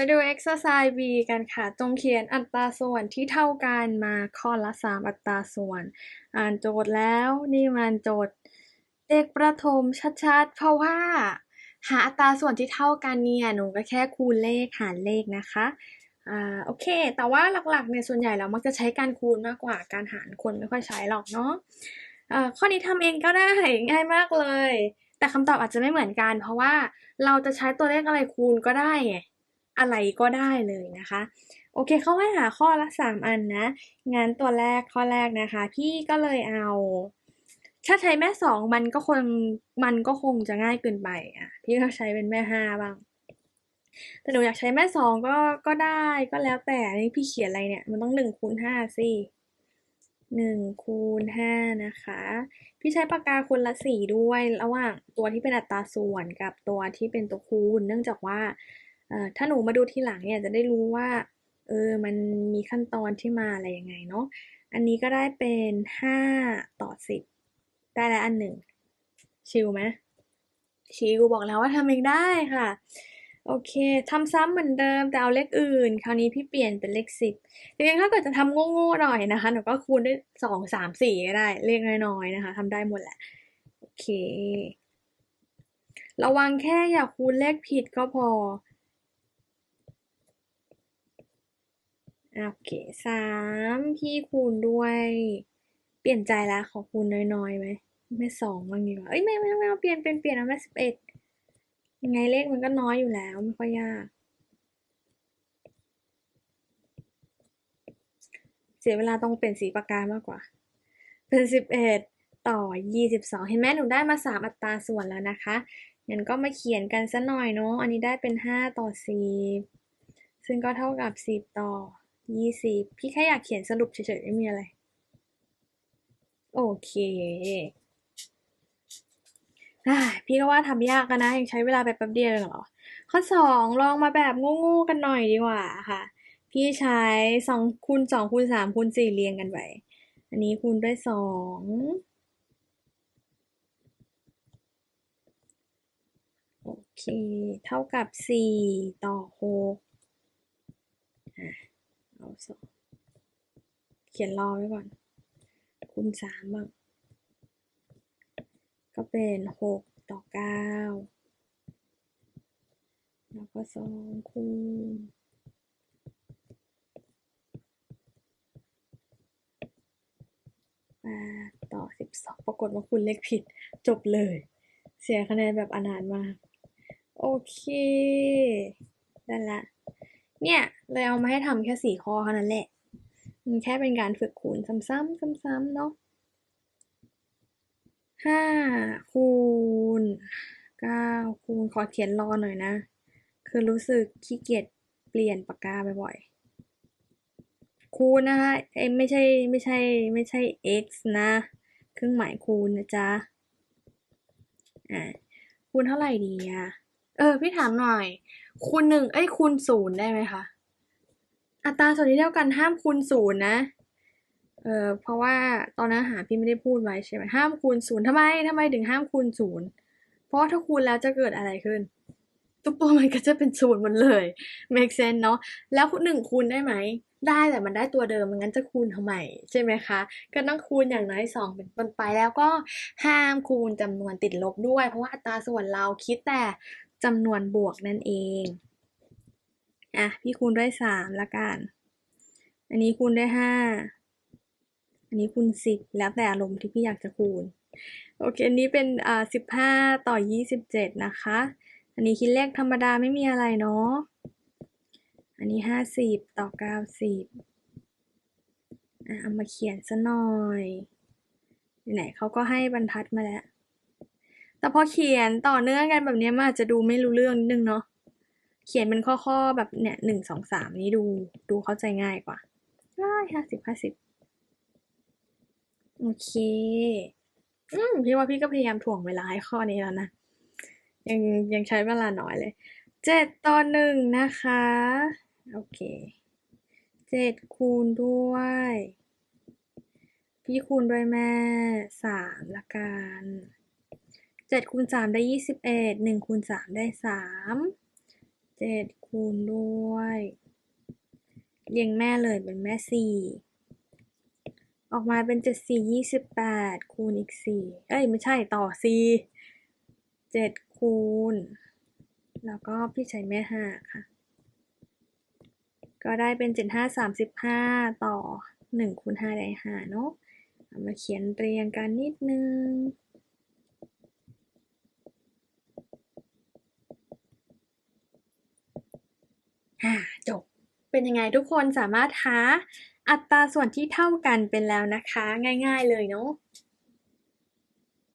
ไปดู exercise B กันค่ะ จงเขียนอัตราส่วนที่เท่ากันมาข้อละ 3 อัตราส่วน อ่านโจทย์แล้วนี่มันโจทย์เด็กประถมชัดๆ เพราะว่า หาอัตราส่วนที่เท่ากันเนี่ย หนูก็แค่คูณเลขหารเลขนะคะอ่าโอเค แต่ว่าหลักๆเนี่ยส่วนใหญ่เรามักจะใช้การคูณมากกว่าการหารคนไม่ค่อยใช้หรอกเนาะอ่าข้อนี้ทำเองก็ได้ง่ายมากเลย แต่คำตอบอาจจะไม่เหมือนกัน เพราะว่าเราจะใช้ตัวเลขอะไรคูณก็ได้ไง อะไรก็ได้เลยนะคะ โอเคเขาให้หาข้อละสามอันนะงั้นตัวแรกข้อแรกนะคะ พี่ก็เลยเอา ถ้าใช้แม่สองมันก็คงมันก็คงจะง่ายเกินไปอะพี่ก็ใช้เป็นแม่ห้าบ้างแต่หนูอยากใช้แม่สองก็ก็ได้ก็แล้วแต่นนี้พี่เขียนอะไรเนี่ย มันต้องหนึ่งคูณห้าสิหนึ่งคูณห้านะคะ พี่ใช้ปากกาคนละสีด้วย ระหว่างตัวที่เป็นอัตราส่วนกับตัวที่เป็นตัวคูณ เนื่องจากว่า ถ้าหนูมาดูทีหลังเนี่ยจะได้รู้ว่าเออมันมีขั้นตอนที่มาอะไรยังไงเนาะ อันนี้ก็ได้เป็นห้าต่อสิบได้แล้วอันหนึ่ง ชิลไหมชิลบอกแล้วว่าทำเองได้ค่ะ โอเคทำซ้ำเหมือนเดิมแต่เอาเลขอื่น คราวนี้พี่เปลี่ยนเป็นเลขสิบจริงๆถ้าเกิดจะทำโง่ๆหน่อยนะคะหนูก็คูณด้วยสองสามสี่ก็ได้ เลขน้อยๆนะคะทำได้หมดแหละ โอเค ระวังแค่อย่าคูณเลขผิดก็พอ โอเคสามพี่คูณด้วย เปลี่ยนใจแล้วขอคูณน้อยๆไหมไม่สองบ้างดีกว่าเอ้ยไม่ไม่ไม่เอาเปลี่ยนเป็นเปลี่ยนเอาแม่สิบเอ็ดยังไงเลขมันก็น้อยอยู่แล้วไม่ค่อยยากเสียเวลาต้องเป็นสีปากกามากกว่า เป็นสิบเอ็ดต่อยี่สิบสองเห็นไหมหนูได้มาสามอัตราส่วนแล้วนะคะงั้นก็มาเขียนกันซะหน่อยเนาะอันนี้ได้เป็นห้าต่อสิบซึ่งก็เท่ากับสิบต่อ ยี่สิบพี่แค่อยากเขียนสรุปเฉยๆไม่มีอะไร โอเคอ่าพี่ก็ว่าทำยากกันนะ ยังใช้เวลาไปแป๊บเดียวเองเหรอ ข้อสองลองมาแบบโง่ๆกันหน่อยดีกว่าค่ะ พี่ใช้สองคูณสองคูณสามคูณสี่เรียงกันไปอันนี้คูณด้วยสองโอเค เท่ากับสี่ต่อหก เอาสองเขียนรอไว้ก่อน คูณสามบ้าง ก็เป็นหกต่อเก้าแล้วก็สองคูณแปดต่อสิบสองปรากฏว่าคุณเลขผิดจบเลย เสียคะแนนแบบอนาถมาก โอเค ได้ละ เนี่ยเลยเอามาให้ทำแค่สี่ข้อเท่านั้นแหละ มันแค่เป็นการฝึกคูณซ้ำๆซ้ำๆเนาะห้าคูณเก้าคูณขอเขียนรอหน่อยนะ คือรู้สึกขี้เกียจเปลี่ยนปากกาบ่อยๆคูณนะคะเอ้ไม่ใช่ไม่ใช่ไม่ใช่ x นะ เครื่องหมายคูณนะจ๊ะอ่าคูณเท่าไหร่ดีอะ เออ พี่ถามหน่อย คูณหนึ่งเอ้ยคูณศูนย์ได้ไหมคะ อัตราส่วนที่เท่ากันห้ามคูณศูนย์นะ เออเพราะว่าตอนนั้นหาพี่ไม่ได้พูดไว้ใช่ไหมห้ามคูณศูนย์ทำไมทำไมถึงห้ามคูณศูนย์เพราะถ้าคูณแล้วจะเกิดอะไรขึ้นทุกตัวมันก็จะเป็นศูนย์หมดเลย make sense เนาะแล้วหนึ่งคูณได้ไหมได้แต่มันได้ตัวเดิมมันงั้นจะคูณทำไมใช่ไหมคะ ก็ต้องคูณอย่างน้อยสองเป็นต้นไปแล้วก็ห้ามคูณจำนวนติดลบด้วย เพราะว่าอัตราส่วนเราคิดแต่ จำนวนบวกนั่นเอง อะ พี่คูณด้วยสามละกัน อันนี้คูณด้วยห้า อันนี้คูณสิบแล้วแต่อารมณ์ที่พี่อยากจะคูณ โอเค อันนี้เป็นอ่าสิบห้าต่อยี่สิบเจ็ดนะคะ อันนี้คิดเลขธรรมดาไม่มีอะไรเนาะ อันนี้ห้าสิบต่อเก้าสิบอะเอามาเขียนซะหน่อย ไหนเขาก็ให้บรรทัดมาแล้ว แต่พอเขียนต่อเนื่องกันแบบนี้มันอาจจะดูไม่รู้เรื่องนิดนึงเนาะ เขียนเป็นข้อๆแบบเนี่ยหนึ่งสองสามนี้ดูดูเข้าใจง่ายกว่าได้ห้าสิบห้าสิบโอเค อืมพี่ว่าพี่ก็พยายามถ่วงเวลาให้ข้อนี้แล้วนะ ยังยังใช้เวลาน้อยเลย เจ็ดต่อหนึ่งนะคะ โอเคเจ็ดคูณด้วย พี่คูณด้วยแม่สามละกัน เจ็ดคูณสามได้ยี่สิบเอ็ดหนึ่งคูณสามได้สามเจ็ดคูณด้วยเรียงแม่เลยเป็นแม่สี่ออกมาเป็นเจ็ดสี่ยี่สิบแปดคูณอีกสี่เอ้ยไม่ใช่ต่อสี่เจ็ดคูณ แล้วก็พี่ใช้แม่ห้าค่ะ ก็ได้เป็นเจ็ดห้าสามสิบห้าต่อหนึ่งคูณห้าได้ห้าเนาะมาเขียนเรียงกันนิดนึง อ่าจบ เป็นยังไงทุกคนสามารถหาอัตราส่วนที่เท่ากันเป็นแล้วนะคะ ง่ายๆเลยเนาะ